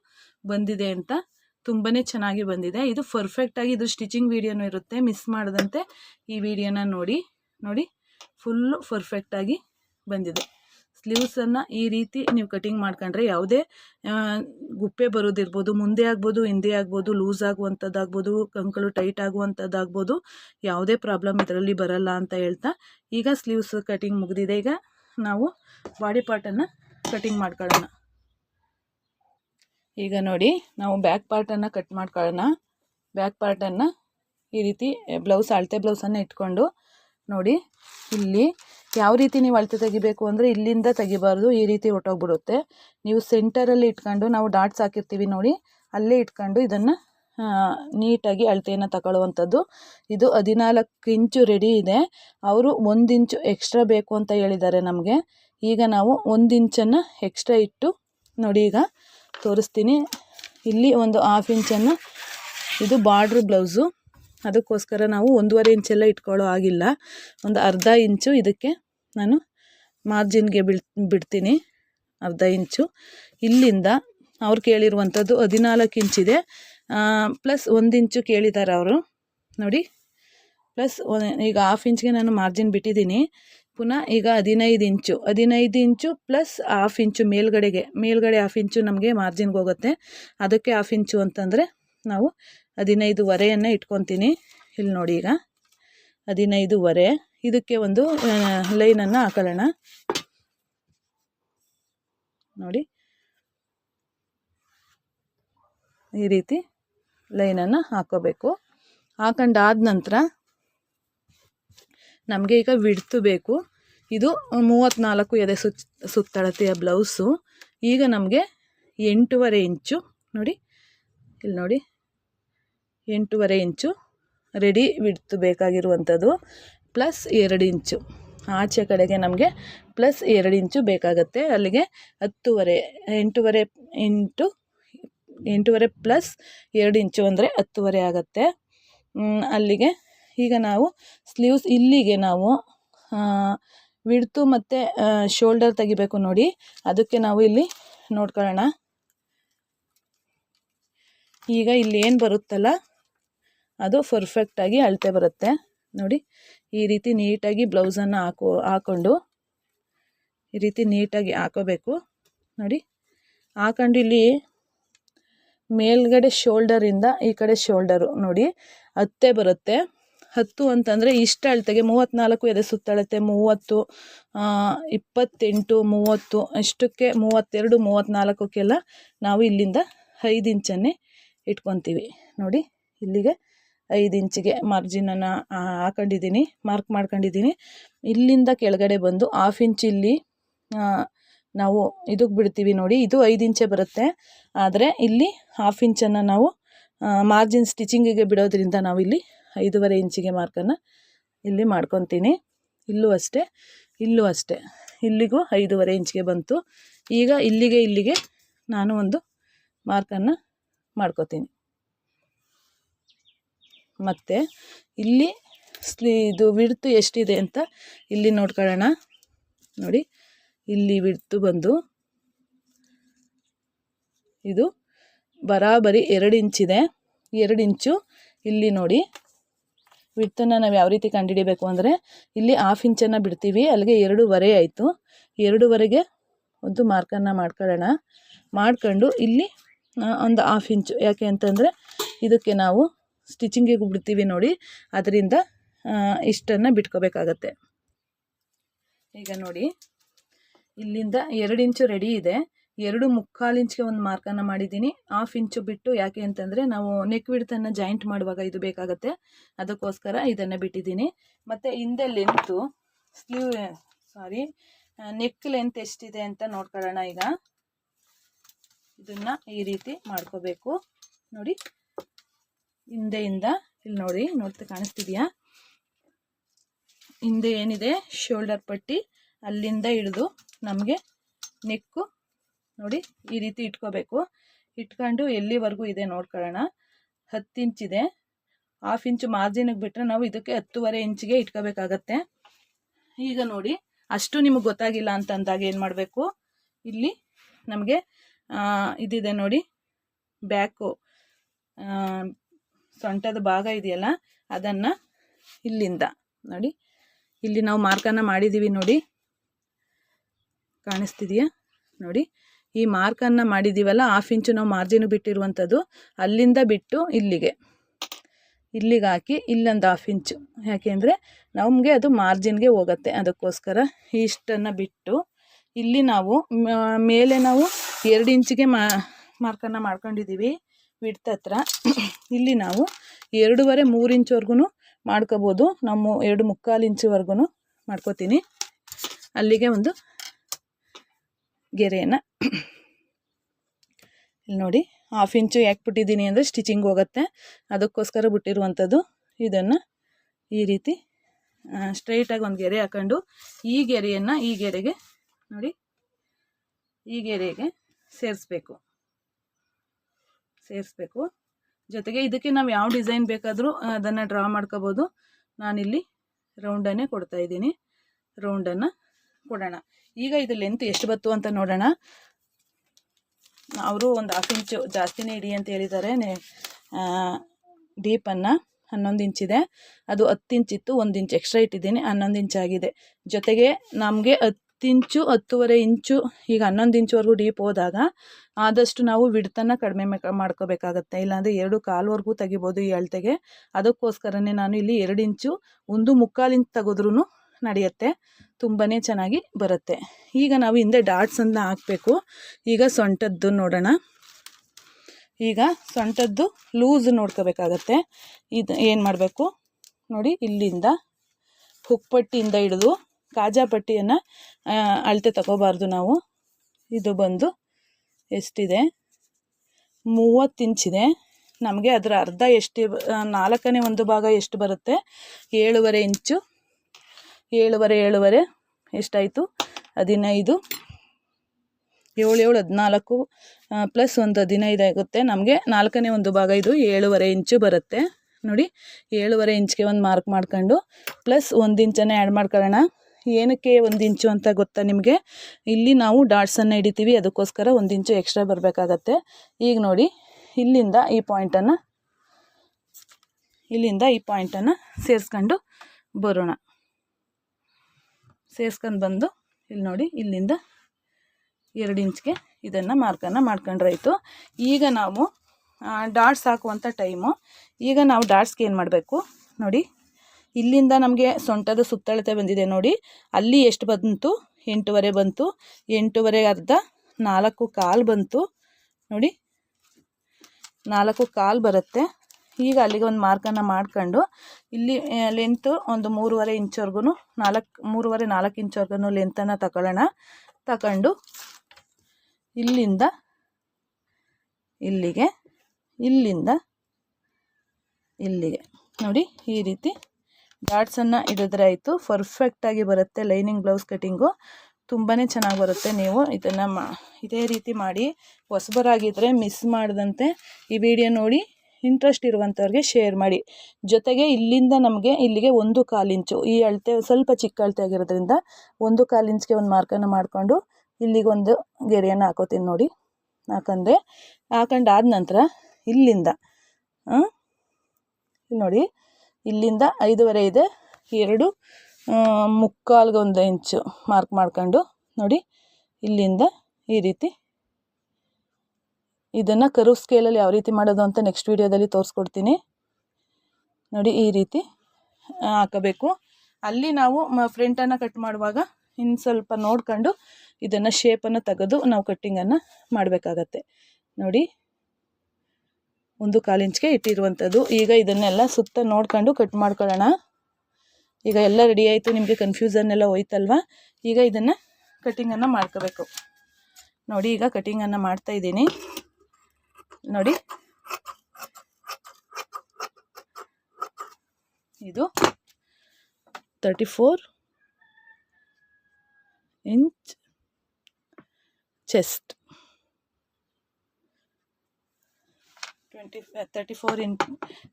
ಬಂದಿದೆ ಅಂತ ತುಂಬಾ ಚೆನ್ನಾಗಿ ಬಂದಿದೆ. ಇದು ಪರ್ಫೆಕ್ಟಾಗಿ ಇದು ಸ್ಟಿಚಿಂಗ್ ವೀಡಿಯೋನೂ ಇರುತ್ತೆ. ಮಿಸ್ ಮಾಡದಂತೆ ಈ ವಿಡಿಯೋನ ನೋಡಿ ನೋಡಿ ಫುಲ್ಲು ಪರ್ಫೆಕ್ಟಾಗಿ ಬಂದಿದೆ. ಸ್ಲೀವ್ಸನ್ನು ಈ ರೀತಿ ನೀವು ಕಟಿಂಗ್ ಮಾಡ್ಕೊಂಡ್ರೆ ಯಾವುದೇ ಗುಪ್ಪೆ ಬರೋದಿರ್ಬೋದು, ಮುಂದೆ ಆಗ್ಬೋದು, ಹಿಂದೆ ಆಗ್ಬೋದು, ಲೂಸ್ ಆಗುವಂಥದ್ದಾಗ್ಬೋದು, ಕಂಕಳು ಟೈಟ್ ಆಗುವಂಥದ್ದಾಗ್ಬೋದು, ಯಾವುದೇ ಪ್ರಾಬ್ಲಮ್ ಇದರಲ್ಲಿ ಬರಲ್ಲ ಅಂತ ಹೇಳ್ತಾ ಈಗ ಸ್ಲೀವ್ಸ್ ಕಟಿಂಗ್ ಮುಗಿದಿದೆ. ಈಗ ನಾವು ಬಾಡಿ ಪಾರ್ಟನ್ನು ಕಟಿಂಗ್ ಮಾಡ್ಕೊಳ್ಳೋಣ. ಈಗ ನೋಡಿ, ನಾವು ಬ್ಯಾಕ್ ಪಾರ್ಟನ್ನು ಕಟ್ ಮಾಡ್ಕೊಳ್ಳೋಣ. ಬ್ಯಾಕ್ ಪಾರ್ಟನ್ನು ಈ ರೀತಿ ಬ್ಲೌಸ್, ಅಳತೆ ಬ್ಲೌಸನ್ನು ಇಟ್ಕೊಂಡು ನೋಡಿ, ಇಲ್ಲಿ ಯಾವ ರೀತಿ ನೀವು ಅಳತೆ ತೆಗಿಬೇಕು ಅಂದರೆ ಇಲ್ಲಿಂದ ತೆಗಿಬಾರ್ದು, ಈ ರೀತಿ ಹೊಟ್ಟೋಗ್ಬಿಡುತ್ತೆ ನೀವು ಸೆಂಟರಲ್ಲಿ ಇಟ್ಕೊಂಡು ನಾವು ಡಾಟ್ಸ್ ಹಾಕಿರ್ತೀವಿ ನೋಡಿ, ಅಲ್ಲೇ ಇಟ್ಕೊಂಡು ಇದನ್ನು ನೀಟಾಗಿ ಅಳತೆಯನ್ನು ತಗೊಳ್ಳುವಂಥದ್ದು. ಇದು ಹದಿನಾಲ್ಕು ಇಂಚು ರೆಡಿ ಇದೆ. ಅವರು ಒಂದು ಇಂಚು ಎಕ್ಸ್ಟ್ರಾ ಬೇಕು ಅಂತ ಹೇಳಿದ್ದಾರೆ ನಮಗೆ. ಈಗ ನಾವು ಒಂದು ಇಂಚನ್ನು ಎಕ್ಸ್ಟ್ರಾ ಇಟ್ಟು ನೋಡಿ ಈಗ ತೋರಿಸ್ತೀನಿ. ಇಲ್ಲಿ ಒಂದು ಹಾಫ್ ಇಂಚನ್ನು, ಇದು ಬಾರ್ಡ್ರ್ ಬ್ಲೌಸು ಅದಕ್ಕೋಸ್ಕರ ನಾವು ಒಂದೂವರೆ ಇಂಚೆಲ್ಲ ಇಟ್ಕೊಳ್ಳೋ ಆಗಿಲ್ಲ ಒಂದು ಅರ್ಧ ಇಂಚು ಇದಕ್ಕೆ ನಾನು ಮಾರ್ಜಿನ್ಗೆ ಬಿಳ್, ಬಿಡ್ತೀನಿ ಅರ್ಧ ಇಂಚು. ಇಲ್ಲಿಂದ ಅವ್ರು ಕೇಳಿರುವಂಥದ್ದು ಹದಿನಾಲ್ಕು ಇಂಚಿದೆ ಪ್ಲಸ್ ಒಂದು ಇಂಚು ಕೇಳಿದ್ದಾರೆ ಅವರು. ನೋಡಿ, ಪ್ಲಸ್ ಈಗ ಹಾಫ್ ಇಂಚ್ಗೆ ನಾನು ಮಾರ್ಜಿನ್ ಬಿಟ್ಟಿದ್ದೀನಿ. ಪುನಃ ಈಗ ಹದಿನೈದು ಇಂಚು. ಹದಿನೈದು ಇಂಚು ಪ್ಲಸ್ ಹಾಫ್ ಇಂಚು ಮೇಲ್ಗಡೆಗೆ. ಮೇಲ್ಗಡೆ ಹಾಫ್ ಇಂಚು ನಮಗೆ ಮಾರ್ಜಿನ್ಗೆ ಹೋಗುತ್ತೆ. ಅದಕ್ಕೆ ಹಾಫ್ ಇಂಚು ಅಂತಂದರೆ ನಾವು ಹದಿನೈದು ವರೆಯನ್ನು ಇಟ್ಕೊತೀನಿ. ಇಲ್ಲಿ ನೋಡಿ ಈಗ, ಹದಿನೈದುವರೆ. ಇದಕ್ಕೆ ಒಂದು ಲೈನನ್ನು ಹಾಕೊಳ್ಳೋಣ. ನೋಡಿ. ಈ ರೀತಿ ಲೈನನ್ನು ಹಾಕೋಬೇಕು. ಹಾಕೊಂಡಾದ ನಂತರ ನಮಗೆ ಈಗ ವಿಡ್ತು ಬೇಕು. ಇದು ಮೂವತ್ತ್ನಾಲ್ಕು ಎದೆ ಸುತ್, ಸುತ್ತಳತೆಯ ಬ್ಲೌಸು. ಈಗ ನಮಗೆ ಎಂಟೂವರೆ ಇಂಚು, ನೋಡಿ. ಇಲ್ಲಿ ನೋಡಿ. ಎಂಟೂವರೆ ಇಂಚು ರೆಡಿ ವಿಡ್ತು ಬೇಕಾಗಿರುವಂಥದ್ದು. ಪ್ಲಸ್ ಎರಡು ಇಂಚು. ಆಚೆ ಕಡೆಗೆ ನಮಗೆ ಪ್ಲಸ್ ಎರಡು ಇಂಚು ಬೇಕಾಗುತ್ತೆ. ಅಲ್ಲಿಗೆ ಹತ್ತುವರೆ, ಎಂಟೂವರೆ ಇಂಟು ಎಂಟೂವರೆ ಪ್ಲಸ್ ಎರಡು ಇಂಚು ಅಂದರೆ ಹತ್ತುವರೆ ಆಗುತ್ತೆ. ಅಲ್ಲಿಗೆ ಈಗ ನಾವು ಸ್ಲೀವ್ಸ್ ಇಲ್ಲಿಗೆ ನಾವು ವಿಡ್ತು ಮತ್ತು ಶೋಲ್ಡರ್ ತೆಗಿಬೇಕು ನೋಡಿ. ಅದಕ್ಕೆ ನಾವು ಇಲ್ಲಿ ನೋಡ್ಕೊಳ್ಳೋಣ. ಈಗ ಇಲ್ಲಿ ಏನು ಬರುತ್ತಲ್ಲ, ಅದು ಪರ್ಫೆಕ್ಟಾಗಿ ಅಳತೆ ಬರುತ್ತೆ. ನೋಡಿ ಈ ರೀತಿ ನೀಟಾಗಿ ಬ್ಲೌಸನ್ನು ಹಾಕೋ ಹಾಕ್ಕೊಂಡು ಈ ರೀತಿ ನೀಟಾಗಿ ಹಾಕೋಬೇಕು. ನೋಡಿ, ಹಾಕೊಂಡು ಇಲ್ಲಿ ಮೇಲ್ಗಡೆ ಶೋಲ್ಡರಿಂದ ಈ ಕಡೆ ಶೋಲ್ಡರು ನೋಡಿ ಹತ್ತೆ ಬರುತ್ತೆ. ಹತ್ತು ಅಂತಂದರೆ ಇಷ್ಟು ಅಳತೆಗೆ ಮೂವತ್ತ್ನಾಲ್ಕು ಎದೆ ಸುತ್ತಳತೆ ಮೂವತ್ತು ಇಪ್ಪತ್ತೆಂಟು, ಮೂವತ್ತು, ಅಷ್ಟಕ್ಕೆ ಮೂವತ್ತೆರಡು ಮೂವತ್ತ್ನಾಲ್ಕಕ್ಕೆಲ್ಲ ನಾವು ಇಲ್ಲಿಂದ ಐದು ಇಂಚನ್ನೇ ಇಟ್ಕೊತೀವಿ. ನೋಡಿ, ಇಲ್ಲಿಗೆ ಐದು ಇಂಚಿಗೆ ಮಾರ್ಜಿನನ್ನು ಹಾಕೊಂಡಿದ್ದೀನಿ ಮಾರ್ಕ್ ಮಾಡ್ಕೊಂಡಿದ್ದೀನಿ. ಇಲ್ಲಿಂದ ಕೆಳಗಡೆ ಬಂದು ಹಾಫ್ ಇಂಚ್ ಇಲ್ಲಿ ನಾವು ಇದಕ್ಕೆ ಬಿಡ್ತೀವಿ ನೋಡಿ, ಇದು ಐದು ಇಂಚೆ ಬರುತ್ತೆ. ಆದರೆ ಇಲ್ಲಿ ಹಾಫ್ ಇಂಚನ್ನು ನಾವು ಮಾರ್ಜಿನ್ ಸ್ಟಿಚಿಂಗಿಗೆ ಬಿಡೋದ್ರಿಂದ ನಾವು ಇಲ್ಲಿ ಐದೂವರೆ ಇಂಚಿಗೆ ಮಾರ್ಕನ್ನು ಇಲ್ಲಿ ಮಾಡ್ಕೊತೀನಿ. ಇಲ್ಲೂ ಅಷ್ಟೇ ಇಲ್ಲೂ ಅಷ್ಟೇ. ಇಲ್ಲಿಗೂ ಐದೂವರೆ ಇಂಚಿಗೆ ಬಂತು. ಈಗ ಇಲ್ಲಿಗೆ ಇಲ್ಲಿಗೆ ನಾನು ಒಂದು ಮಾರ್ಕನ್ನು ಮಾಡ್ಕೋತೀನಿ. ಮತ್ತು ಇಲ್ಲಿ ಇದು ವಿಡ್ತು ಎಷ್ಟಿದೆ ಅಂತ ಇಲ್ಲಿ ನೋಡ್ಕೊಳ್ಳೋಣ. ನೋಡಿ, ಇಲ್ಲಿ ವಿಡ್ತು ಬಂದು ಇದು ಬರಾಬರಿ ಎರಡು ಇಂಚಿದೆ ಎರಡು ಇಂಚು ಇಲ್ಲಿ ನೋಡಿ, ವಿಡ್ತನ್ನು ನಾವು ಯಾವ ರೀತಿ ಕಂಡುಹಿಡಿಬೇಕು ಅಂದರೆ ಇಲ್ಲಿ ಹಾಫ್ ಇಂಚನ್ನು ಬಿಡ್ತೀವಿ, ಅಲ್ಲಿಗೆ ಎರಡೂವರೆ ಆಯಿತು. ಎರಡೂವರೆಗೆ ಒಂದು ಮಾರ್ಕನ್ನು ಮಾಡ್ಕೊಳ್ಳೋಣ. ಮಾಡ್ಕೊಂಡು ಇಲ್ಲಿ ಒಂದು ಹಾಫ್ ಇಂಚು ಯಾಕೆ ಅಂತಂದರೆ ಇದಕ್ಕೆ ನಾವು ಸ್ಟಿಚಿಂಗಿಗೆ ಬಿಡ್ತೀವಿ ನೋಡಿ. ಅದರಿಂದ ಇಷ್ಟನ್ನು ಬಿಟ್ಕೋಬೇಕಾಗತ್ತೆ. ಈಗ ನೋಡಿ, ಇಲ್ಲಿಂದ ಎರಡು ಇಂಚು ರೆಡಿ ಇದೆ. ಎರಡು ಮುಕ್ಕಾಲು ಇಂಚ್ಗೆ ಒಂದು ಮಾರ್ಕನ್ನು ಮಾಡಿದ್ದೀನಿ. ಹಾಫ್ ಇಂಚು ಬಿಟ್ಟು ಯಾಕೆ ಅಂತಂದರೆ, ನಾವು ನೆಕ್ ವಿಡ್ತನ್ನು ಜಾಯಿಂಟ್ ಮಾಡುವಾಗ ಇದು ಬೇಕಾಗುತ್ತೆ. ಅದಕ್ಕೋಸ್ಕರ ಇದನ್ನು ಬಿಟ್ಟಿದ್ದೀನಿ. ಮತ್ತು ಹಿಂದೆ length sleeve sorry neck length ಎಷ್ಟಿದೆ ಅಂತ ನೋಡ್ಕೊಳ್ಳೋಣ ಈಗ. ಇದನ್ನು ಈ ರೀತಿ ಮಾಡ್ಕೋಬೇಕು. ನೋಡಿ ಹಿಂದೆಯಿಂದ, ಇಲ್ಲಿ ನೋಡಿ, ನೋಡ್ತಾ ಕಾಣಿಸ್ತಿದೆಯಾ? ಹಿಂದೆ ಏನಿದೆ? ಶೋಲ್ಡರ್ ಪಟ್ಟಿ, ಅಲ್ಲಿಂದ ಹಿಡಿದು ನಮಗೆ ನೆಕ್ಕು, ನೋಡಿ, ಈ ರೀತಿ ಇಟ್ಕೋಬೇಕು. ಇಟ್ಕೊಂಡು ಎಲ್ಲಿವರೆಗೂ ಇದೆ ನೋಡ್ಕೊಳ್ಳೋಣ. ಹತ್ತು ಇಂಚಿದೆ ಹಾಫ್ ಇಂಚು ಮಾರ್ಜಿನಿಗೆ ಬಿಟ್ಟರೆ ನಾವು ಇದಕ್ಕೆ ಹತ್ತುವರೆ ಇಂಚಿಗೆ ಇಟ್ಕೋಬೇಕಾಗತ್ತೆ. ಈಗ ನೋಡಿ, ಅಷ್ಟು ನಿಮಗೆ ಗೊತ್ತಾಗಿಲ್ಲ ಅಂತಂದಾಗ ಏನು ಮಾಡಬೇಕು? ಇಲ್ಲಿ ನಮಗೆ ಇದಿದೆ ನೋಡಿ, ಬ್ಯಾಕು. ಸೊಂಟದ ಭಾಗ ಇದೆಯಲ್ಲ, ಅದನ್ನು ಇಲ್ಲಿಂದ. ನೋಡಿ, ಇಲ್ಲಿ ನಾವು ಮಾರ್ಕನ್ನು ಮಾಡಿದ್ದೀವಿ ನೋಡಿ. ಕಾಣಿಸ್ತಿದೆಯಾ? ನೋಡಿ, ಈ ಮಾರ್ಕನ್ನು ಮಾಡಿದ್ದೀವಲ್ಲ ಹಾಫ್ ಇಂಚು ನಾವು ಮಾರ್ಜಿನ್ ಬಿಟ್ಟಿರುವಂಥದ್ದು ಅಲ್ಲಿಂದ ಬಿಟ್ಟು ಇಲ್ಲಿಗೆ. ಇಲ್ಲಿಗೆ ಹಾಕಿ ಇಲ್ಲೊಂದು ಹಾಫ್ ಇಂಚು ಯಾಕೆಂದರೆ ನಮಗೆ ಅದು ಮಾರ್ಜಿನ್ಗೆ ಹೋಗುತ್ತೆ. ಅದಕ್ಕೋಸ್ಕರ ಇಷ್ಟನ್ನು ಬಿಟ್ಟು ಇಲ್ಲಿ ನಾವು ಮೇಲೆ ನಾವು ಎರಡು ಇಂಚಿಗೆ ಮಾ, ಮಾರ್ಕನ್ನು ಮಾಡ್ಕೊಂಡಿದ್ದೀವಿ ವಿಡ್ತ್ ಹತ್ರ ಇಲ್ಲಿ ನಾವು ಎರಡೂವರೆ ಮೂರು ಇಂಚ್ವರೆಗೂ ಮಾಡ್ಕೋಬೋದು. ನಮ್ಮ ಎರಡು ಮುಕ್ಕಾಲು ಇಂಚುವರೆಗೂ ಮಾಡ್ಕೋತೀನಿ. ಅಲ್ಲಿಗೆ ಒಂದು ಗೆರೆಯನ್ನು. ಇಲ್ಲಿ ನೋಡಿ ಹಾಫ್ ಇಂಚು ಯಾಕೆ ಬಿಟ್ಟಿದ್ದೀನಿ ಅಂದರೆ ಸ್ಟಿಚಿಂಗ್ ಹೋಗುತ್ತೆ. ಅದಕ್ಕೋಸ್ಕರ ಬಿಟ್ಟಿರುವಂಥದ್ದು. ಇದನ್ನು ಈ ರೀತಿ ಸ್ಟ್ರೈಟಾಗಿ ಒಂದು ಗೆರೆ ಹಾಕೊಂಡು ಈ ಗೆರೆಯನ್ನು ಈ ಗೆರೆಗೆ ನೋಡಿ, ಈ ಗೆರೆಗೆ ಸೇರಿಸ್ಬೇಕು. ಸೇರಿಸ್ಬೇಕು. ಜೊತೆಗೆ ಇದಕ್ಕೆ ನಾವು ಯಾವ ಡಿಸೈನ್ ಬೇಕಾದರೂ ಅದನ್ನು ಡ್ರಾ ಮಾಡ್ಕೋಬೋದು. ನಾನಿಲ್ಲಿ ರೌಂಡನ್ನೇ ಕೊಡ್ತಾ ಇದ್ದೀನಿ. ರೌಂಡನ್ನು ಕೊಡೋಣ. ಈಗ ಇದು ಲೆಂತ್ ಎಷ್ಟು ಬತ್ತು ಅಂತ ನೋಡೋಣ. ಅವರು ಒಂದು ಹಾಫ್ ಇಂಚು ಜಾಸ್ತಿನೇ ಇಡಿ ಅಂತ ಹೇಳಿದ್ದಾರೆ. ಡೀಪನ್ನು ಹನ್ನೊಂದು ಇಂಚಿದೆ ಅದು ಹತ್ತು ಇಂಚಿತ್ತು ಒಂದು ಇಂಚ್ ಎಕ್ಸ್ಟ್ರಾ ಇಟ್ಟಿದ್ದೀನಿ, ಹನ್ನೊಂದು ಇಂಚಾಗಿದೆ ಜೊತೆಗೆ ನಮಗೆ ಹತ್ತು ಇಂಚು, ಹತ್ತುವರೆ ಇಂಚು, ಈಗ ಹನ್ನೊಂದು ಇಂಚುವರೆಗೂ ಡೀಪ್ ಹೋದಾಗ ಆದಷ್ಟು ನಾವು ವಿಡ್ತನ್ನು ಕಡಿಮೆ ಮಾಡ್ಕೋಬೇಕಾಗತ್ತೆ. ಇಲ್ಲಾಂದರೆ ಎರಡು ಕಾಲ್ವರೆಗೂ ತೆಗಿಬೋದು ಈ ಅಳತೆಗೆ. ಅದಕ್ಕೋಸ್ಕರನೇ ನಾನು ಇಲ್ಲಿ ಎರಡು ಇಂಚು, ಒಂದು ಮುಕ್ಕಾಲು ಇಂಚು ತೆಗೆದ್ರೂ ನಡೆಯುತ್ತೆ. ತುಂಬಾ ಚೆನ್ನಾಗಿ ಬರುತ್ತೆ. ಈಗ ನಾವು ಹಿಂದೆ ಡಾಟ್ಸನ್ನು ಹಾಕಬೇಕು. ಈಗ ಸೊಂಟದ್ದು ನೋಡೋಣ. ಈಗ ಸೊಂಟದ್ದು ಲೂಸ್ ನೋಡ್ಕೋಬೇಕಾಗತ್ತೆ. ಇದು ಏನು ಮಾಡಬೇಕು? ನೋಡಿ ಇಲ್ಲಿಂದ ಹುಕ್ಪಟ್ಟಿಯಿಂದ ಹಿಡಿದು ಕಾಜಾ ಪಟ್ಟಿಯನ್ನು ಅಳತೆ ತಗೋಬಾರ್ದು ನಾವು. ಇದು ಬಂದು ಎಷ್ಟಿದೆ? ಮೂವತ್ತು ಇಂಚಿದೆ ನಮಗೆ ಅದರ ಅರ್ಧ ಎಷ್ಟು ನಾಲ್ಕನೇ ಒಂದು ಭಾಗ ಎಷ್ಟು ಬರುತ್ತೆ? ಏಳುವರೆ ಇಂಚು. ಏಳುವರೆ ಏಳುವರೆ, ಎಷ್ಟಾಯಿತು? ಹದಿನೈದು. ಏಳು ಏಳು ಹದಿನಾಲ್ಕು ಪ್ಲಸ್ ಒಂದು ಹದಿನೈದು ಆಗುತ್ತೆ. ನಮಗೆ ನಾಲ್ಕನೇ ಒಂದು ಭಾಗ ಇದು ಏಳುವರೆ ಇಂಚು ಬರುತ್ತೆ. ನೋಡಿ, ಏಳುವರೆ ಇಂಚ್ಗೆ ಒಂದು ಮಾರ್ಕ್ ಮಾಡ್ಕೊಂಡು, ಪ್ಲಸ್ ಒಂದು ಇಂಚನ್ನು ಆ್ಯಡ್ ಮಾಡ್ಕೊಳ್ಳೋಣ. ಏನಕ್ಕೆ ಒಂದು ಇಂಚು ಅಂತ ಗೊತ್ತಾ ನಿಮಗೆ? ಇಲ್ಲಿ ನಾವು ಡಾಟ್ಸನ್ನು ಹಿಡಿತೀವಿ, ಅದಕ್ಕೋಸ್ಕರ ಒಂದು ಇಂಚು ಎಕ್ಸ್ಟ್ರಾ ಬರಬೇಕಾಗತ್ತೆ. ಈಗ ನೋಡಿ, ಇಲ್ಲಿಂದ ಈ ಪಾಯಿಂಟನ್ನು ಇಲ್ಲಿಂದ ಈ ಪಾಯಿಂಟನ್ನು ಸೇರಿಸ್ಕೊಂಡು ಬರೋಣ. ಸೇರ್ಸ್ಕೊಂಡು ಬಂದು, ಇಲ್ಲಿ ನೋಡಿ, ಇಲ್ಲಿಂದ ಎರಡು ಇಂಚ್ಗೆ ಇದನ್ನು ಮಾರ್ಕನ್ನು ಮಾಡ್ಕೊಂಡ್ರಾಯ್ತು ಈಗ ನಾವು ಡಾಟ್ಸ್ ಹಾಕುವಂಥ ಟೈಮು ಈಗ ನಾವು ಡಾಟ್ಸ್ಗೆ ಏನು ಮಾಡಬೇಕು? ನೋಡಿ ಇಲ್ಲಿಂದ ನಮಗೆ ಸೊಂಟದ ಸುತ್ತಳತೆ ಬಂದಿದೆ ನೋಡಿ. ಅಲ್ಲಿ ಎಷ್ಟು ಬಂತು? ಎಂಟೂವರೆ ಬಂತು. ಎಂಟೂವರೆ ಅರ್ಧ ನಾಲ್ಕು ಕಾಲು ಬಂತು. ನೋಡಿ. ನಾಲ್ಕು ಕಾಲು ಬರುತ್ತೆ. ಈಗ ಅಲ್ಲಿಗೆ ಒಂದು ಮಾರ್ಕನ್ನು ಮಾಡ್ಕೊಂಡು ಇಲ್ಲಿ ಲೆಂತು ಒಂದು ಮೂರುವರೆ ಇಂಚ್ವರೆಗೂ ನಾಲ್ಕು, ಮೂರುವರೆ ನಾಲ್ಕು ಇಂಚ್ವರೆಗೂ ಲೆಂತನ್ನು ತಗೊಳ್ಳೋಣ. ತಗೊಂಡು ಇಲ್ಲಿಂದ, ಇಲ್ಲಿಗೆ ಇಲ್ಲಿಂದ, ಇಲ್ಲಿಗೆ. ನೋಡಿ, ಈ ರೀತಿ ಡಾಟ್ಸನ್ನು ಹಿಡಿದ್ರೆ ಆಯಿತು. ಪರ್ಫೆಕ್ಟಾಗಿ ಬರುತ್ತೆ ಲೈನಿಂಗ್ ಬ್ಲೌಸ್ ಕಟ್ಟಿಂಗು ತುಂಬಾ ಚೆನ್ನಾಗಿ ಬರುತ್ತೆ ನೀವು ಇದನ್ನು ಮಾ, ಇದೇ ರೀತಿ ಮಾಡಿ. ಹೊಸಬರಾಗಿದ್ದರೆ ಮಿಸ್ ಮಾಡದಂತೆ ಈ ವಿಡಿಯೋ ನೋಡಿ. ಇಂಟ್ರೆಸ್ಟ್ ಇರುವಂಥವ್ರಿಗೆ ಶೇರ್ ಮಾಡಿ. ಜೊತೆಗೆ ಇಲ್ಲಿಂದ ನಮಗೆ ಇಲ್ಲಿಗೆ ಒಂದು ಕಾಲಿಂಚು ಈ ಅಳತೆ ಸ್ವಲ್ಪ ಚಿಕ್ಕ ಅಳತೆ ಆಗಿರೋದ್ರಿಂದ ಒಂದು ಕಾಲು ಇಂಚ್ಗೆ ಒಂದು ಮಾರ್ಕನ್ನು ಮಾಡಿಕೊಂಡು ಇಲ್ಲಿಗೊಂದು ಗೆರೆಯನ್ನು ಹಾಕೋತೀನಿ ನೋಡಿ. ಹಾಕಂದ್ರೆ ಹಾಕೊಂಡಾದ ನಂತರ ಇಲ್ಲಿಂದ ನೋಡಿ. ಇಲ್ಲಿಂದ ಐದೂವರೆ ಇದೆ. ಎರಡು ಮುಕ್ಕಾಲ್ಗೆ ಒಂದು ಇಂಚು ಮಾರ್ಕ್ ಮಾಡ್ಕೊಂಡು ನೋಡಿ ಇಲ್ಲಿಂದ ಈ ರೀತಿ. ಇದನ್ನು ಕರು ಸ್ಕೇಲಲ್ಲಿ ಯಾವ ರೀತಿ ಮಾಡೋದು ಅಂತ ನೆಕ್ಸ್ಟ್ ವೀಡಿಯೋದಲ್ಲಿ ತೋರಿಸ್ಕೊಡ್ತೀನಿ. ನೋಡಿ ಈ ರೀತಿ ಹಾಕಬೇಕು. ಅಲ್ಲಿ ನಾವು ಫ್ರಂಟನ್ನು ಕಟ್ ಮಾಡುವಾಗ ಇನ್ನು ಸ್ವಲ್ಪ ನೋಡ್ಕೊಂಡು ಇದನ್ನು ಶೇಪನ್ನು ತೆಗೆದು ನಾವು ಕಟ್ಟಿಂಗನ್ನು ಮಾಡಬೇಕಾಗತ್ತೆ. ನೋಡಿ ಒಂದು ಕಾಲು ಇಂಚ್ಗೆ ಇಟ್ಟಿರುವಂಥದ್ದು. ಈಗ ಇದನ್ನೆಲ್ಲ ಸುತ್ತ ನೋಡ್ಕೊಂಡು ಕಟ್ ಮಾಡ್ಕೊಳ್ಳೋಣ. ಈಗ ಎಲ್ಲ ರೆಡಿ ಆಯಿತು. ನಿಮಗೆ ಕನ್ಫ್ಯೂಸನ್ನೆಲ್ಲ ಹೋಯ್ತಲ್ವಾ? ಈಗ ಇದನ್ನು ಕಟ್ಟಿಂಗನ್ನು ಮಾಡ್ಕೋಬೇಕು. ನೋಡಿ, ಈಗ ಕಟಿಂಗನ್ನು ಮಾಡ್ತಾ ಇದ್ದೀನಿ. ನೋಡಿ. ಇದು thirty four inch chest twenty thirty four inch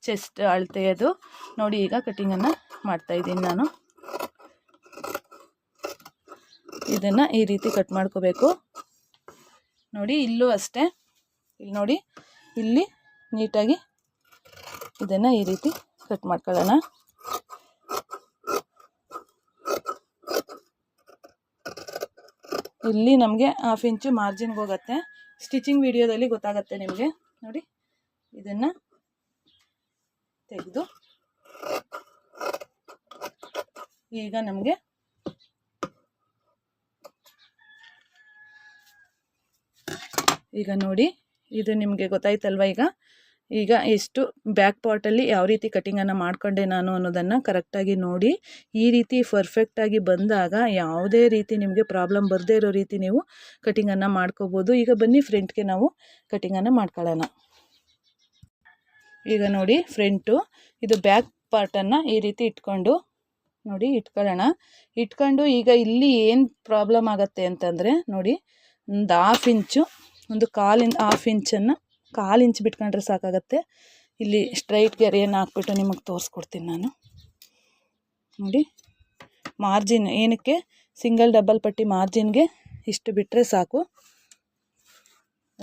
chest ಅಳತೆಯದು ನೋಡಿ ಈಗ ಕಟ್ಟಿಂಗನ್ನು ಮಾಡ್ತಾ ಇದ್ದೀನಿ ನಾನು. ಇದನ್ನು ಈ ರೀತಿ ಕಟ್ ಮಾಡ್ಕೋಬೇಕು. ನೋಡಿ ಇಲ್ಲೂ ಅಷ್ಟೇ. ಇಲ್ಲಿ ನೋಡಿ, ಇಲ್ಲಿ ನೀಟಾಗಿ ಇದನ್ನು ಈ ರೀತಿ ಕಟ್ ಮಾಡ್ಕೊಳ್ಳೋಣ. ಇಲ್ಲಿ ನಮಗೆ ಹಾಫ್ ಇಂಚು ಮಾರ್ಜಿನ್ಗೆ ಹೋಗುತ್ತೆ. ಸ್ಟಿಚಿಂಗ್ ವಿಡಿಯೋದಲ್ಲಿ ಗೊತ್ತಾಗತ್ತೆ ನಿಮಗೆ. ನೋಡಿ. ಇದನ್ನು ತೆಗೆದು ಈಗ ನಮಗೆ ಈಗ ನೋಡಿ, ಇದು ನಿಮಗೆ ಗೊತ್ತಾಯ್ತಲ್ವ ಈಗ? ಈಗ ಎಷ್ಟು ಬ್ಯಾಕ್ ಪಾರ್ಟಲ್ಲಿ ಯಾವ ರೀತಿ ಕಟಿಂಗನ್ನು ಮಾಡಿಕೊಂಡೆ ನಾನು ಅನ್ನೋದನ್ನು ಕರೆಕ್ಟಾಗಿ ನೋಡಿ, ಈ ರೀತಿ ಪರ್ಫೆಕ್ಟಾಗಿ ಬಂದಾಗ ಯಾವುದೇ ರೀತಿ ನಿಮಗೆ ಪ್ರಾಬ್ಲಮ್ ಬರದೇ ಇರೋ ರೀತಿ ನೀವು ಕಟಿಂಗನ್ನು ಮಾಡ್ಕೋಬೋದು. ಈಗ ಬನ್ನಿ ಫ್ರೆಂಟ್ಗೆ ನಾವು ಕಟಿಂಗನ್ನು ಮಾಡ್ಕೊಳ್ಳೋಣ. ಈಗ ನೋಡಿ ಫ್ರಂಟು. ಇದು ಬ್ಯಾಕ್ ಪಾರ್ಟನ್ನು ಈ ರೀತಿ ಇಟ್ಕೊಂಡು ನೋಡಿ ಇಟ್ಕೊಳ್ಳೋಣ. ಇಟ್ಕೊಂಡು ಈಗ ಇಲ್ಲಿ ಏನು ಪ್ರಾಬ್ಲಮ್ ಆಗುತ್ತೆ ಅಂತಂದರೆ ನೋಡಿ ಒಂದು ಹಾಫ್ ಇಂಚು ಒಂದು ಕಾಲಿಂದ ಹಾಫ್ ಇಂಚನ್ನು ಕಾಲು ಇಂಚ್ ಬಿಟ್ಕೊಂಡ್ರೆ ಸಾಕಾಗತ್ತೆ. ಇಲ್ಲಿ ಸ್ಟ್ರೈಟ್ ಗೆರೆಯನ್ನು ಹಾಕ್ಬಿಟ್ಟು ನಿಮಗೆ ತೋರಿಸ್ಕೊಡ್ತೀನಿ ನಾನು. ನೋಡಿ ಮಾರ್ಜಿನ್ ಏನಕ್ಕೆ? ಸಿಂಗಲ್ ಡಬಲ್ ಪಟ್ಟಿ ಮಾರ್ಜಿನ್ಗೆ ಇಷ್ಟು ಬಿಟ್ಟರೆ ಸಾಕು.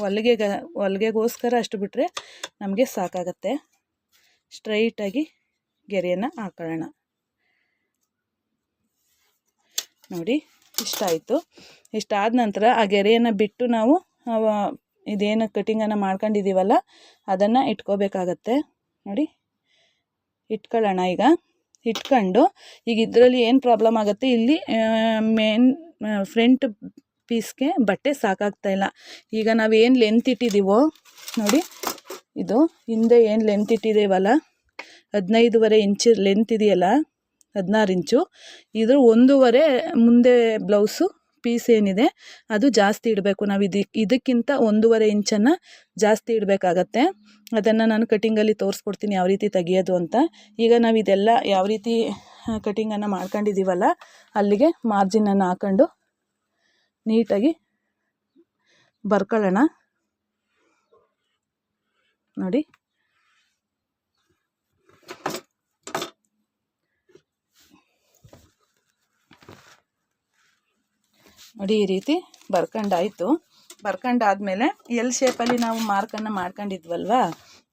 ಹೊಲಿಗೆಗ ಹೊಲಿಗೆಗೋಸ್ಕರ ಅಷ್ಟು ಬಿಟ್ಟರೆ ನಮಗೆ ಸಾಕಾಗತ್ತೆ. ಸ್ಟ್ರೈಟಾಗಿ ಗೆರೆಯನ್ನು ಹಾಕೊಳ್ಳೋಣ. ನೋಡಿ ಇಷ್ಟಾಯಿತು ಇಷ್ಟಾದ ನಂತರ ಆ ಗೆರೆಯನ್ನು ಬಿಟ್ಟು ನಾವು ಇದೇನು ಕಟಿಂಗನ್ನು ಮಾಡ್ಕೊಂಡಿದ್ದೀವಲ್ಲ ಅದನ್ನು ಇಟ್ಕೋಬೇಕಾಗತ್ತೆ. ನೋಡಿ, ಇಟ್ಕೊಳ್ಳೋಣ ಈಗ. ಇಟ್ಕೊಂಡು, ಈಗ ಇದರಲ್ಲಿ ಏನು ಪ್ರಾಬ್ಲಮ್ ಆಗುತ್ತೆ, ಇಲ್ಲಿ ಮೇನ್ ಫ್ರಂಟ್ ಪೀಸ್ಗೆ ಬಟ್ಟೆ ಸಾಕಾಗ್ತಾ ಇಲ್ಲ. ಈಗ ನಾವು ಏನು ಲೆಂತ್ ಇಟ್ಟಿದ್ದೀವೋ ನೋಡಿ, ಇದು ಹಿಂದೆ ಏನು ಲೆಂತ್ ಇಟ್ಟಿದ್ದೀವಲ್ಲ ಹದಿನೈದುವರೆ ಇಂಚು ಲೆಂತ್ ಇದೆಯಲ್ಲ, ಹದಿನಾರು ಇಂಚು ಇದು ಒಂದೂವರೆ ಮುಂದೆ ಬ್ಲೌಸು ಪೀಸ್ ಏನಿದೆ, ಅದು ಜಾಸ್ತಿ ಇಡಬೇಕು. ನಾವು ಇದಕ್ಕೆ ಇದಕ್ಕಿಂತ ಒಂದೂವರೆ ಇಂಚನ್ನು ಜಾಸ್ತಿ ಇಡಬೇಕಾಗತ್ತೆ. ಅದನ್ನು ನಾನು ಕಟಿಂಗಲ್ಲಿ ತೋರಿಸ್ಕೊಡ್ತೀನಿ ಯಾವ ರೀತಿ ತೆಗಿಯೋದು ಅಂತ. ಈಗ ನಾವು ಇದೆಲ್ಲ ಯಾವ ರೀತಿ ಕಟಿಂಗನ್ನು ಮಾಡ್ಕೊಂಡಿದ್ದೀವಲ್ಲ ಅಲ್ಲಿಗೆ ಮಾರ್ಜಿನನ್ನು ಹಾಕೊಂಡು ನೀಟಾಗಿ ಬರ್ಕೊಳ್ಳೋಣ. ನೋಡಿ. ನೋಡಿ ಈ ರೀತಿ ಬರ್ಕೊಂಡಾಯಿತು. ಬರ್ಕೊಂಡಾದ್ಮೇಲೆ ಎಲ್ ಶೇಪಲ್ಲಿ ನಾವು ಮಾರ್ಕನ್ನು ಮಾಡ್ಕೊಂಡಿದ್ವಲ್ವ?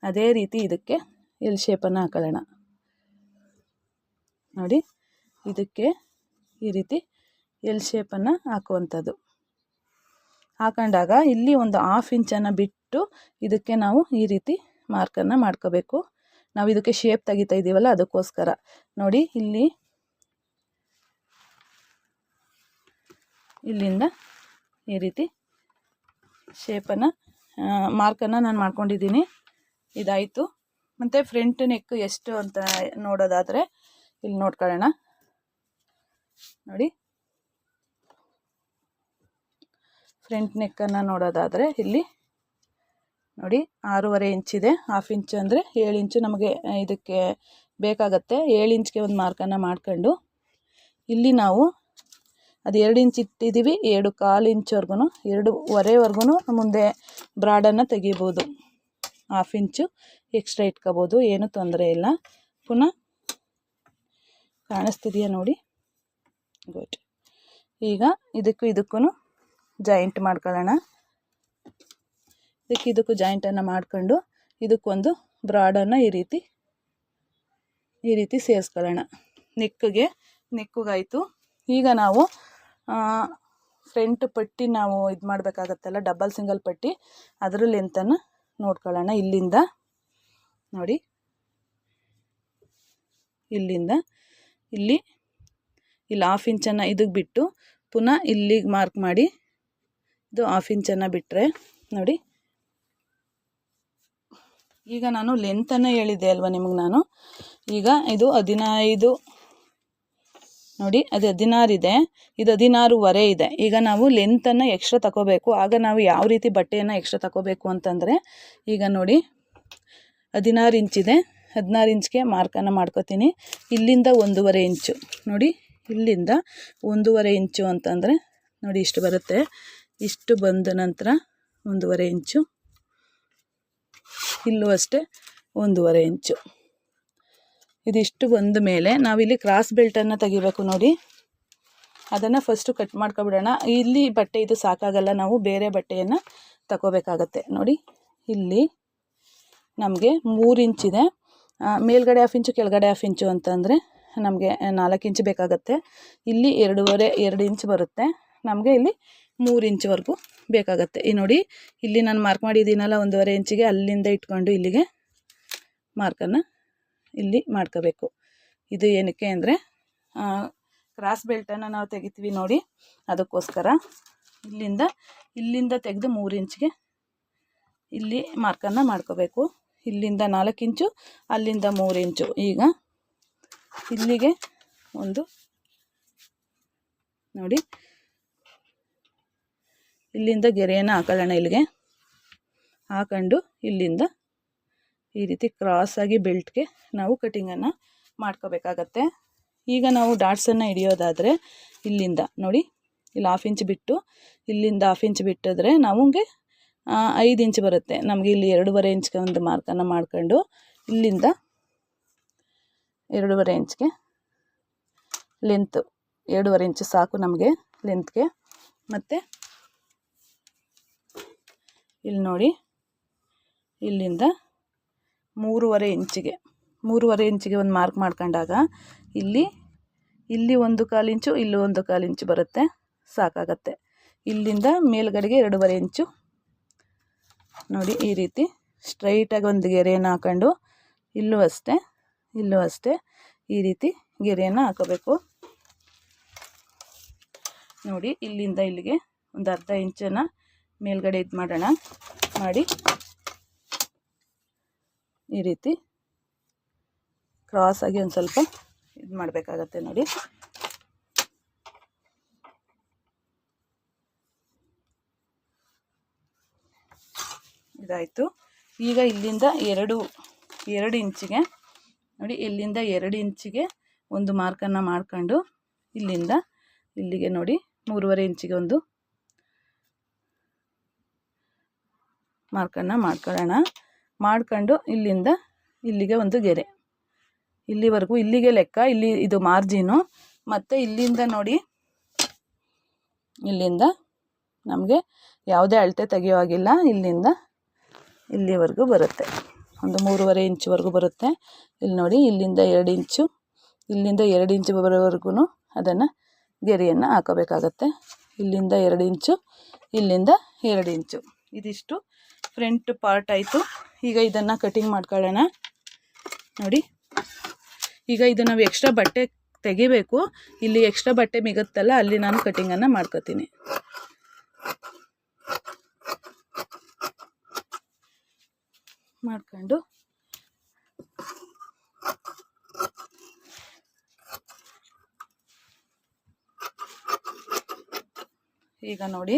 ಅದೇ ರೀತಿ ಇದಕ್ಕೆ ಎಲ್ ಶೇಪನ್ನು ಹಾಕೊಳ್ಳೋಣ. ನೋಡಿ, ಇದಕ್ಕೆ ಈ ರೀತಿ ಎಲ್ ಶೇಪನ್ನು ಹಾಕುವಂಥದ್ದು. ಹಾಕೊಂಡಾಗ ಇಲ್ಲಿ ಒಂದು ಹಾಫ್ ಇಂಚನ್ನು ಬಿಟ್ಟು ಇದಕ್ಕೆ ನಾವು ಈ ರೀತಿ ಮಾರ್ಕನ್ನು ಮಾಡ್ಕೋಬೇಕು. ನಾವು ಇದಕ್ಕೆ ಶೇಪ್ ತೆಗಿತಾ ಇದ್ದೀವಲ್ಲ ಅದಕ್ಕೋಸ್ಕರ. ನೋಡಿ, ಇಲ್ಲಿ ಇಲ್ಲಿಂದ ಈ ರೀತಿ ಶೇಪನ್ನು ಮಾರ್ಕನ್ನು ನಾನು ಮಾಡ್ಕೊಂಡಿದ್ದೀನಿ. ಇದಾಯಿತು. ಮತ್ತು ಫ್ರಂಟ್ ನೆಕ್ ಎಷ್ಟು ಅಂತ ನೋಡೋದಾದರೆ, ಇಲ್ಲಿ ನೋಡ್ಕೊಳ್ಳೋಣ. ನೋಡಿ. ಫ್ರಂಟ್ ನೆಕ್ಕನ್ನು ನೋಡೋದಾದರೆ ಇಲ್ಲಿ ನೋಡಿ ಆರೂವರೆ ಇಂಚಿದೆ ಹಾಫ್ ಇಂಚು ಅಂದರೆ ಏಳು ಇಂಚು ನಮಗೆ ಇದಕ್ಕೆ ಬೇಕಾಗತ್ತೆ. ಏಳು ಇಂಚ್ಗೆ ಒಂದು ಮಾರ್ಕನ್ನು ಮಾಡ್ಕೊಂಡು ಇಲ್ಲಿ ನಾವು ಅದು ಎರಡು ಇಂಚ್ ಇಟ್ಟಿದ್ದೀವಿ, ಎರಡು ಕಾಲು ಇಂಚ್ವರೆಗೂ ಎರಡೂವರೆವರೆಗೂ ಮುಂದೆ ಬ್ರಾಡನ್ನು ತೆಗಿಬೋದು. ಹಾಫ್ ಇಂಚು ಎಕ್ಸ್ಟ್ರಾ ಇಟ್ಕೋಬೋದು, ಏನೂ ತೊಂದರೆ ಇಲ್ಲ. ಪುನಃ ಕಾಣಿಸ್ತಿದೆಯಾ ನೋಡಿ? ಗುಡ್ ಈಗ ಇದಕ್ಕೂ ಇದಕ್ಕೂ ಜಾಯಿಂಟ್ ಮಾಡ್ಕೊಳ್ಳೋಣ. ಇದಕ್ಕೆ ಇದಕ್ಕೂ ಜಾಯಿಂಟನ್ನು ಮಾಡಿಕೊಂಡು ಇದಕ್ಕೊಂದು ಬ್ರಾಡನ್ನು ಈ ರೀತಿ ಈ ರೀತಿ ಸೇರಿಸ್ಕೊಳ್ಳೋಣ. ನೆಕ್ಕಿಗೆ, ನೆಕ್ಕಿಗಾಯಿತು. ಈಗ ನಾವು ಫ್ರಂಟ್ ಪಟ್ಟಿ ನಾವು ಇದು ಮಾಡಬೇಕಾಗತ್ತಲ್ಲ, ಡಬಲ್ ಸಿಂಗಲ್ ಪಟ್ಟಿ ಅದರ ಲೆಂತನ್ನು ನೋಡ್ಕೊಳ್ಳೋಣ. ಇಲ್ಲಿಂದ, ನೋಡಿ. ಇಲ್ಲಿಂದ, ಇಲ್ಲಿ ಇಲ್ಲಿ ಹಾಫ್ ಇಂಚನ್ನು ಇದಕ್ಕೆ ಬಿಟ್ಟು ಪುನಃ ಇಲ್ಲಿಗೆ ಮಾರ್ಕ್ ಮಾಡಿ ಇದು ಹಾಫ್ ಇಂಚನ್ನು ಬಿಟ್ಟರೆ ನೋಡಿ. ಈಗ ನಾನು ಲೆಂತನ್ನು ಹೇಳಿದ್ದೆ ಅಲ್ವಾ ನಿಮಗೆ ನಾನು? ಈಗ ಇದು ಹದಿನೈದು, ನೋಡಿ, ಅದು ಹದಿನಾರಿದೆ ಇದು. ಹದಿನಾರುವರೆ ಇದೆ. ಈಗ ನಾವು ಲೆಂತನ್ನು ಎಕ್ಸ್ಟ್ರಾ ತಗೋಬೇಕು ಆಗ ನಾವು ಯಾವ ರೀತಿ ಬಟ್ಟೆಯನ್ನು ಎಕ್ಸ್ಟ್ರಾ ತಗೋಬೇಕು ಅಂತಂದರೆ, ಈಗ ನೋಡಿ, ಹದಿನಾರು ಇಂಚಿದೆ ಹದಿನಾರು ಇಂಚ್ಗೆ ಮಾರ್ಕನ್ನು ಮಾಡ್ಕೋತೀನಿ. ಇಲ್ಲಿಂದ ಒಂದೂವರೆ ಇಂಚು ನೋಡಿ, ಇಲ್ಲಿಂದ ಒಂದೂವರೆ ಇಂಚು ಅಂತಂದರೆ, ನೋಡಿ, ಇಷ್ಟು ಬರುತ್ತೆ. ಇಷ್ಟು ಬಂದ ನಂತರ ಒಂದೂವರೆ ಇಂಚು. ಇಲ್ಲೂ ಅಷ್ಟೇ ಒಂದೂವರೆ ಇಂಚು. ಇದಿಷ್ಟು ಬಂದ ಮೇಲೆ ನಾವಿಲ್ಲಿ ಕ್ರಾಸ್ ಬೆಲ್ಟನ್ನು ತೆಗಿಬೇಕು ನೋಡಿ. ಅದನ್ನು ಫಸ್ಟು ಕಟ್ ಮಾಡ್ಕೊಬಿಡೋಣ. ಇಲ್ಲಿ ಬಟ್ಟೆ ಇದು ಸಾಕಾಗಲ್ಲ. ನಾವು ಬೇರೆ ಬಟ್ಟೆಯನ್ನು ತಗೋಬೇಕಾಗತ್ತೆ ನೋಡಿ, ಇಲ್ಲಿ ನಮಗೆ ಮೂರು ಇಂಚಿದೆ ಮೇಲ್ಗಡೆ ಹಾಫ್ ಇಂಚು, ಕೆಳಗಡೆ ಹಾಫ್ ಇಂಚು ಅಂತಂದರೆ ನಮಗೆ ನಾಲ್ಕು ಇಂಚು ಬೇಕಾಗತ್ತೆ. ಇಲ್ಲಿ ಎರಡೂವರೆ, ಎರಡು ಇಂಚ್ ಬರುತ್ತೆ. ನಮಗೆ ಇಲ್ಲಿ ಮೂರು ಇಂಚ್ವರೆಗೂ ಬೇಕಾಗತ್ತೆ. ಈ ನೋಡಿ, ಇಲ್ಲಿ ನಾನು ಮಾರ್ಕ್ ಮಾಡಿದ್ದೀನಲ್ಲ, ಒಂದೂವರೆ ಇಂಚಿಗೆ ಅಲ್ಲಿಂದ ಇಟ್ಕೊಂಡು ಇಲ್ಲಿಗೆ ಮಾರ್ಕನ್ನು ಇಲ್ಲಿ ಮಾಡ್ಕೋಬೇಕು. ಇದು ಏನಕ್ಕೆ ಅಂದರೆ ಕ್ರಾಸ್ ಬೆಲ್ಟನ್ನು ನಾವು ತೆಗಿತೀವಿ ನೋಡಿ, ಅದಕ್ಕೋಸ್ಕರ ಇಲ್ಲಿಂದ ಇಲ್ಲಿಂದ ತೆಗೆದು ಮೂರು ಇಂಚಿಗೆ ಇಲ್ಲಿ ಮಾರ್ಕನ್ನು ಮಾಡ್ಕೋಬೇಕು. ಇಲ್ಲಿಂದ ನಾಲ್ಕು ಇಂಚು, ಅಲ್ಲಿಂದ ಮೂರು ಇಂಚು. ಈಗ ಇಲ್ಲಿಗೆ ಒಂದು, ನೋಡಿ ಇಲ್ಲಿಂದ ಗೆರೆಯನ್ನು ಹಾಕೊಳ್ಳೋಣ ಇಲ್ಲಿಗೆ? ಹಾಕೊಂಡು ಇಲ್ಲಿಂದ ಈ ರೀತಿ ಕ್ರಾಸಾಗಿ ಬೆಲ್ಟ್ಗೆ ನಾವು ಕಟಿಂಗನ್ನು ಮಾಡ್ಕೋಬೇಕಾಗತ್ತೆ. ಈಗ ನಾವು ಡಾಟ್ಸನ್ನು ಹಿಡಿಯೋದಾದರೆ ಇಲ್ಲಿಂದ ನೋಡಿ, ಇಲ್ಲಿ ಹಾಫ್ ಇಂಚ್ ಬಿಟ್ಟು, ಇಲ್ಲಿಂದ ಹಾಫ್ ಇಂಚ್ ಬಿಟ್ಟಿದ್ರೆ ನಮಗೆ ಐದು ಇಂಚ್ ಬರುತ್ತೆ. ನಮಗೆ ಇಲ್ಲಿ ಎರಡೂವರೆ ಇಂಚ್ಗೆ ಒಂದು ಮಾರ್ಕನ್ನು ಮಾಡ್ಕೊಂಡು ಇಲ್ಲಿಂದ ಎರಡೂವರೆ ಇಂಚ್ಗೆ ಲೆಂತ್ ಎರಡೂವರೆ ಇಂಚ್ ಸಾಕು ನಮಗೆ ಲೆಂತ್ಗೆ ಮತ್ತು ಇಲ್ಲಿ ನೋಡಿ. ಇಲ್ಲಿಂದ ಮೂರುವರೆ ಇಂಚಿಗೆ ಮೂರುವರೆ ಇಂಚಿಗೆ ಒಂದು ಮಾರ್ಕ್ ಮಾಡ್ಕೊಂಡಾಗ ಇಲ್ಲಿ ಇಲ್ಲಿ ಒಂದು ಕಾಲು ಇಂಚು, ಇಲ್ಲಿ ಒಂದು ಕಾಲು ಇಂಚು ಬರುತ್ತೆ, ಸಾಕಾಗತ್ತೆ. ಇಲ್ಲಿಂದ ಮೇಲ್ಗಡೆಗೆ ಎರಡೂವರೆ ಇಂಚು. ನೋಡಿ, ಈ ರೀತಿ ಸ್ಟ್ರೈಟಾಗಿ ಒಂದು ಗೆರೆಯನ್ನು ಹಾಕೊಂಡು, ಇಲ್ಲೂ ಅಷ್ಟೇ ಇಲ್ಲೂ ಅಷ್ಟೇ ಈ ರೀತಿ ಗೆರೆಯನ್ನು ಹಾಕೋಬೇಕು. ನೋಡಿ, ಇಲ್ಲಿಂದ ಇಲ್ಲಿಗೆ ಒಂದು ಅರ್ಧ ಇಂಚನ್ನು ಮೇಲ್ಗಡೆ ಇದು ಮಾಡೋಣ. ಮಾಡಿ. ಈ ರೀತಿ ಕ್ರಾಸಾಗಿ ಒಂದು ಸ್ವಲ್ಪ ಇದು ಮಾಡಬೇಕಾಗತ್ತೆ ನೋಡಿ. ಇದಾಯಿತು. ಈಗ ಇಲ್ಲಿಂದ ಎರಡು ಎರಡು ಇಂಚಿಗೆ, ನೋಡಿ ಇಲ್ಲಿಂದ ಎರಡು ಇಂಚಿಗೆ ಒಂದು ಮಾರ್ಕನ್ನು ಮಾಡ್ಕೊಂಡು ಇಲ್ಲಿಂದ ಇಲ್ಲಿಗೆ ನೋಡಿ ಮೂರುವರೆ ಇಂಚಿಗೆ ಒಂದು ಮಾರ್ಕನ್ನು ಮಾಡ್ಕೊಳ್ಳೋಣ. ಮಾಡ್ಕೊಂಡು ಇಲ್ಲಿಂದ ಇಲ್ಲಿಗೆ ಒಂದು ಗೆರೆ. ಇಲ್ಲಿವರೆಗೂ ಇಲ್ಲಿಗೆ ಲೆಕ್ಕ, ಇಲ್ಲಿ ಇದು ಮಾರ್ಜಿನು. ಮತ್ತು ಇಲ್ಲಿಂದ ನೋಡಿ, ಇಲ್ಲಿಂದ ನಮಗೆ ಯಾವುದೇ ಅಳತೆ ತೆಗೆಯೋ ಹಾಗಿಲ್ಲ ಇಲ್ಲಿಂದ ಇಲ್ಲಿವರೆಗೂ ಬರುತ್ತೆ. ಒಂದು ಮೂರುವರೆ ಇಂಚುವರೆಗೂ ಬರುತ್ತೆ. ಇಲ್ಲಿ ನೋಡಿ, ಇಲ್ಲಿಂದ ಎರಡು ಇಂಚು, ಇಲ್ಲಿಂದ ಎರಡು ಇಂಚು ಬರೋವರೆಗೂ ಅದನ್ನು ಗೆರೆಯನ್ನು ಹಾಕೋಬೇಕಾಗತ್ತೆ. ಇಲ್ಲಿಂದ ಎರಡು ಇಂಚು, ಇಲ್ಲಿಂದ ಎರಡು ಇಂಚು. ಇದಿಷ್ಟು ಫ್ರಂಟ್ ಪಾರ್ಟ್ ಆಯಿತು. ಈಗ ಇದನ್ನು ಕಟಿಂಗ್ ಮಾಡ್ಕೊಳ್ಳೋಣ. ನೋಡಿ. ಈಗ ಇದು ನಾವು ಎಕ್ಸ್ಟ್ರಾ ಬಟ್ಟೆ ತೆಗಿಬೇಕು. ಇಲ್ಲಿ ಎಕ್ಸ್ಟ್ರಾ ಬಟ್ಟೆ ಮಿಗುತ್ತಲ್ಲ, ಅಲ್ಲಿ ನಾನು ಕಟಿಂಗನ್ನು ಮಾಡ್ಕೋತೀನಿ. ಮಾಡ್ಕೊಂಡು. ಈಗ ನೋಡಿ.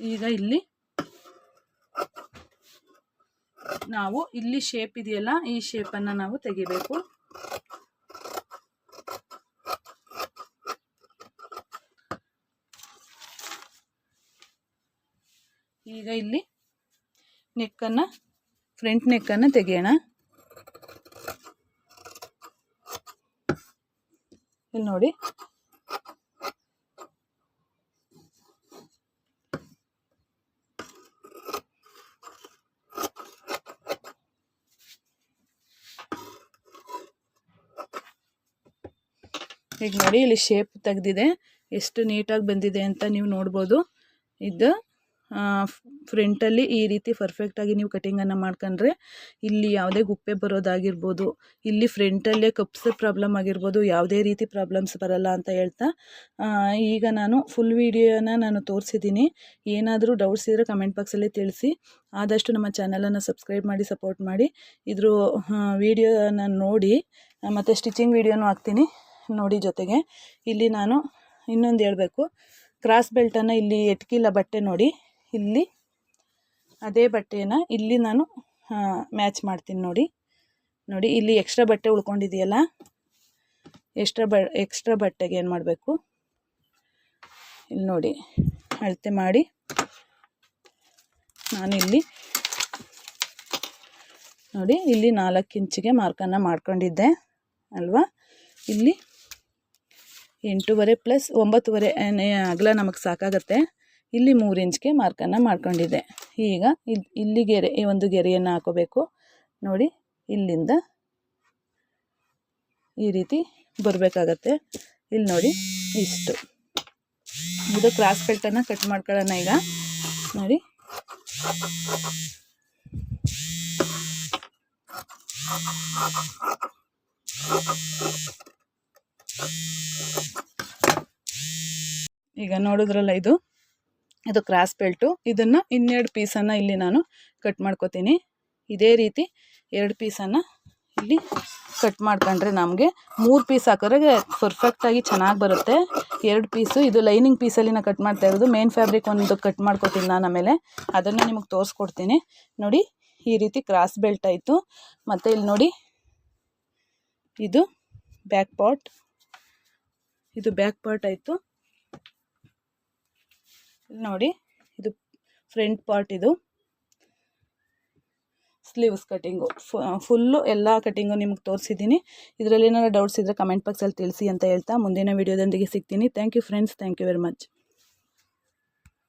ಈಗ ಇಲ್ಲಿ ನಾವು ಇಲ್ಲಿ ಶೇಪ್ ಇದೆಯಲ್ಲ, ಈ ಶೇಪನ್ನು ನಾವು ತೆಗಿಬೇಕು. ಈಗ ಇಲ್ಲಿ ನೆಕ್ಕನ್ನು ಫ್ರಂಟ್ ನೆಕ್ಕನ್ನು ತೆಗೆಯೋಣ. ಇಲ್ಲಿ ನೋಡಿ. ಈಗ ನೋಡಿ ಇಲ್ಲಿ ಶೇಪ್ ತೆಗೆದಿದೆ. ಎಷ್ಟು ನೀಟಾಗಿ ಬಂದಿದೆ ಅಂತ ನೀವು ನೋಡ್ಬೋದು. ಇದು ಫ್ರಂಟಲ್ಲಿ ಈ ರೀತಿ ಪರ್ಫೆಕ್ಟಾಗಿ ನೀವು ಕಟಿಂಗನ್ನು ಮಾಡ್ಕೊಂಡ್ರೆ ಇಲ್ಲಿ ಯಾವುದೇ ಗುಪ್ಪೆ ಬರೋದಾಗಿರ್ಬೋದು, ಇಲ್ಲಿ ಫ್ರಂಟಲ್ಲೇ ಕಪ್ಸ್ ಪ್ರಾಬ್ಲಮ್ ಆಗಿರ್ಬೋದು, ಯಾವುದೇ ರೀತಿ ಪ್ರಾಬ್ಲಮ್ಸ್ ಬರಲ್ಲ ಅಂತ ಹೇಳ್ತಾ ಈಗ ನಾನು ಫುಲ್ ವೀಡಿಯೋನ ನಾನು ತೋರಿಸಿದ್ದೀನಿ. ಏನಾದರೂ ಡೌಟ್ಸ್ ಇದ್ದರೆ ಕಮೆಂಟ್ ಬಾಕ್ಸಲ್ಲಿ ತಿಳಿಸಿ. ಆದಷ್ಟು ನಮ್ಮ ಚಾನಲನ್ನು ಸಬ್ಸ್ಕ್ರೈಬ್ ಮಾಡಿ ಸಪೋರ್ಟ್ ಮಾಡಿ. ಇದ್ರ ವೀಡಿಯೋನ ನೋಡಿ, ಮತ್ತು ಸ್ಟಿಚಿಂಗ್ ವೀಡಿಯೋನೂ ಹಾಕ್ತೀನಿ. ನೋಡಿ ಜೊತೆಗೆ. ಇಲ್ಲಿ ನಾನು ಇನ್ನೊಂದು ಹೇಳಬೇಕು. ಕ್ರಾಸ್ ಬೆಲ್ಟನ್ನು ಇಲ್ಲಿ ಎಟ್ಕಿಲ್ಲ ಬಟ್ಟೆ ನೋಡಿ. ಇಲ್ಲಿ ಅದೇ ಬಟ್ಟೆನ ಇಲ್ಲಿ ನಾನು ಮ್ಯಾಚ್ ಮಾಡ್ತೀನಿ ನೋಡಿ. ನೋಡಿ, ಇಲ್ಲಿ ಎಕ್ಸ್ಟ್ರಾ ಬಟ್ಟೆ ಉಳ್ಕೊಂಡಿದೆಯಲ್ಲ? ಎಕ್ಸ್ಟ್ರಾ ಬ, ಎಕ್ಸ್ಟ್ರಾ ಬಟ್ಟೆಗೆ ಏನು ಮಾಡಬೇಕು? ಇಲ್ಲಿ ನೋಡಿ, ಅಳತೆ ಮಾಡಿ. ನಾನು ಇಲ್ಲಿ ನೋಡಿ, ಇಲ್ಲಿ ನಾಲ್ಕು ಇಂಚಿಗೆ ಮಾರ್ಕನ್ನು ಮಾಡ್ಕೊಂಡಿದ್ದೆ. ಅಲ್ವಾ? ಇಲ್ಲಿ ಎಂಟೂವರೆ ಪ್ಲಸ್ ಒಂಬತ್ತುವರೆ ಅಗಲ ನಮಗೆ ಸಾಕಾಗತ್ತೆ. ಇಲ್ಲಿ ಮೂರು ಇಂಚ್ಗೆ ಮಾರ್ಕನ್ನು ಮಾಡ್ಕೊಂಡಿದ್ದೆ. ಈಗ ಇಲ್ಲಿ ಗೆರೆ, ಈ ಒಂದು ಗೆರೆಯನ್ನು ಹಾಕೋಬೇಕು. ನೋಡಿ, ಇಲ್ಲಿಂದ ಈ ರೀತಿ ಬರಬೇಕಾಗತ್ತೆ. ಇಲ್ಲಿ ನೋಡಿ, ಇಷ್ಟು. ಇದು ಕ್ರಾಸ್ ಬೆಲ್ಟನ್ನು ಕಟ್ ಮಾಡ್ಕೊಳ್ಳೋಣ ಈಗ. ನೋಡಿ. ಈಗ ನೋಡಿದ್ರಲ್ಲ ಇದು? ಇದು ಕ್ರಾಸ್ ಬೆಲ್ಟು ಇದನ್ನು ಇನ್ನೆರಡು ಪೀಸನ್ನು ಇಲ್ಲಿ ನಾನು ಕಟ್ ಮಾಡ್ಕೋತೀನಿ. ಇದೇ ರೀತಿ ಎರಡು ಪೀಸನ್ನು ಇಲ್ಲಿ ಕಟ್ ಮಾಡ್ಕೊಂಡ್ರೆ ನಮಗೆ ಮೂರು ಪೀಸ್ ಹಾಕಿದ್ರೆ ಪರ್ಫೆಕ್ಟಾಗಿ ಚೆನ್ನಾಗಿ ಬರುತ್ತೆ. ಎರಡು ಪೀಸು ಇದು ಲೈನಿಂಗ್ ಪೀಸಲ್ಲಿ ನಾನು ಕಟ್ ಮಾಡ್ತಾ ಇರೋದು. ಮೇನ್ ಫ್ಯಾಬ್ರಿಕ್ ಒಂದು ಕಟ್ ಮಾಡ್ಕೊತೀನಿ ನಾನು ಆಮೇಲೆ. ಅದನ್ನು ನಿಮಗೆ ತೋರಿಸ್ಕೊಡ್ತೀನಿ. ನೋಡಿ, ಈ ರೀತಿ ಕ್ರಾಸ್ ಬೆಲ್ಟ್ ಆಯಿತು. ಮತ್ತು ಇಲ್ಲಿ ನೋಡಿ, ಇದು ಬ್ಯಾಕ್ ಪಾರ್ಟ್ ಇದು ಬ್ಯಾಕ್ ಪಾರ್ಟ್ ಆಯಿತು. ನೋಡಿ, ಇದು ಫ್ರಂಟ್ ಪಾರ್ಟ್ ಇದು. ಸ್ಲೀವ್ಸ್ ಕಟಿಂಗು ಫುಲ್ಲು ಎಲ್ಲ ಕಟಿಂಗು ನಿಮ್ಗೆ ತೋರಿಸಿದ್ದೀನಿ ಇದರಲ್ಲಿ ಏನಾದ್ರು ಡೌಟ್ಸ್ ಇದ್ದರೆ ಕಮೆಂಟ್ ಬಾಕ್ಸಲ್ಲಿ ತಿಳಿಸಿ ಅಂತ ಹೇಳ್ತಾ ಮುಂದಿನ ವೀಡಿಯೋದೊಂದಿಗೆ ಸಿಗ್ತೀನಿ. Thank you friends thank you very much